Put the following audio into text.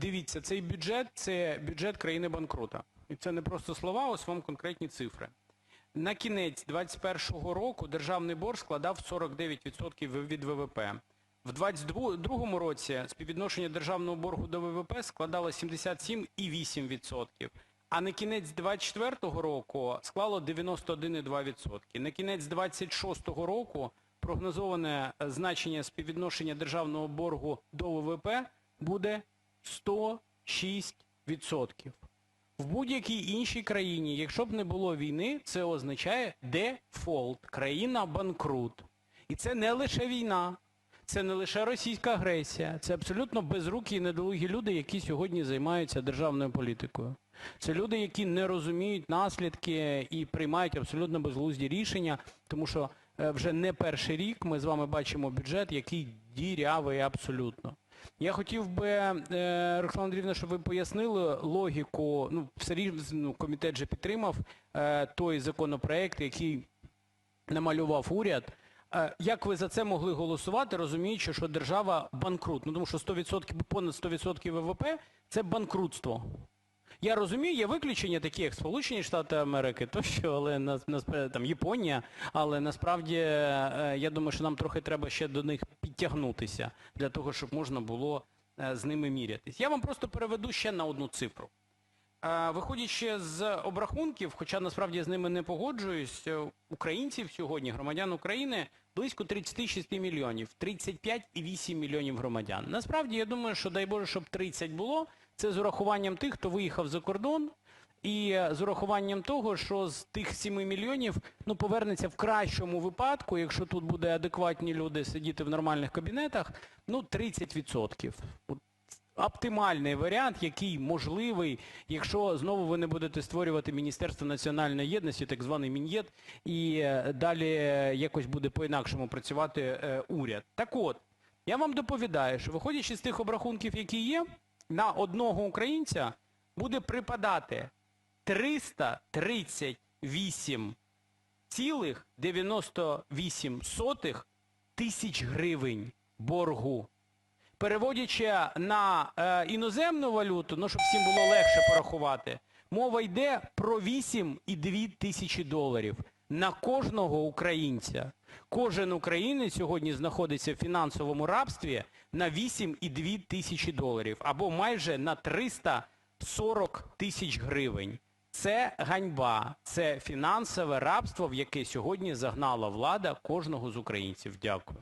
дивіться, цей бюджет це бюджет країни банкрута. І це не просто слова, ось вам конкретні цифри. На кінець 2021 року державний борг складав 49% від ВВП. В 2022 році співвідношення державного боргу до ВВП складало 77,8%. А на кінець 2024 року склало 91,2%. На кінець 2026 року прогнозоване е, значення співвідношення державного боргу до ВВП буде 106%. В будь-якій іншій країні, якщо б не було війни, це означає дефолт, країна банкрут. І це не лише війна, це не лише російська агресія, це абсолютно безрукі і недолугі люди, які сьогодні займаються державною політикою. Це люди, які не розуміють наслідки і приймають абсолютно безглузді рішення, тому що е, вже не перший рік ми з вами бачимо бюджет, який дірявий абсолютно. Я хотів би, е, Роксана Андріївна, щоб ви пояснили логіку, ну, все рівно ну, комітет же підтримав е, той законопроект, який намалював уряд. Е, Як ви за це могли голосувати, розуміючи, що держава банкрут? Ну, тому що 100%, понад 100% ВВП – це банкрутство. Я розумію, є виключення такі, як Сполучені Штати Америки, тощо, але нас, нас, там Японія, але насправді е, я думаю, що нам трохи треба ще до них підтягнутися для того, щоб можна було е, з ними мірятись. Я вам просто переведу ще на одну цифру. Виходячи з обрахунків, хоча насправді з ними не погоджуюсь, е, українців сьогодні, громадян України, близько 36 мільйонів, 35,8 мільйонів громадян. Насправді, я думаю, що дай Боже, щоб 30 було, це з урахуванням тих, хто виїхав за кордон, і е, з урахуванням того, що з тих 7 мільйонів, ну, повернеться в кращому випадку, якщо тут буде адекватні люди сидіти в нормальних кабінетах, ну, 30%. От оптимальний варіант, який можливий, якщо знову ви не будете створювати Міністерство національної єдності, так званий Мін'єд, і е, далі е, якось буде по-інакшому працювати е, уряд. Так от, я вам доповідаю, що виходячи з тих обрахунків, які є, на одного українця буде припадати 338 цілих 98 сотих тисяч гривень боргу. Переводячи на е, іноземну валюту, ну, щоб всім було легше порахувати, мова йде про 8,2 тисячі доларів на кожного українця. Кожен українець сьогодні знаходиться в фінансовому рабстві на 8,2 тисячі доларів, або майже на 340 тисяч гривень. Це ганьба, це фінансове рабство, в яке сьогодні загнала влада кожного з українців. Дякую.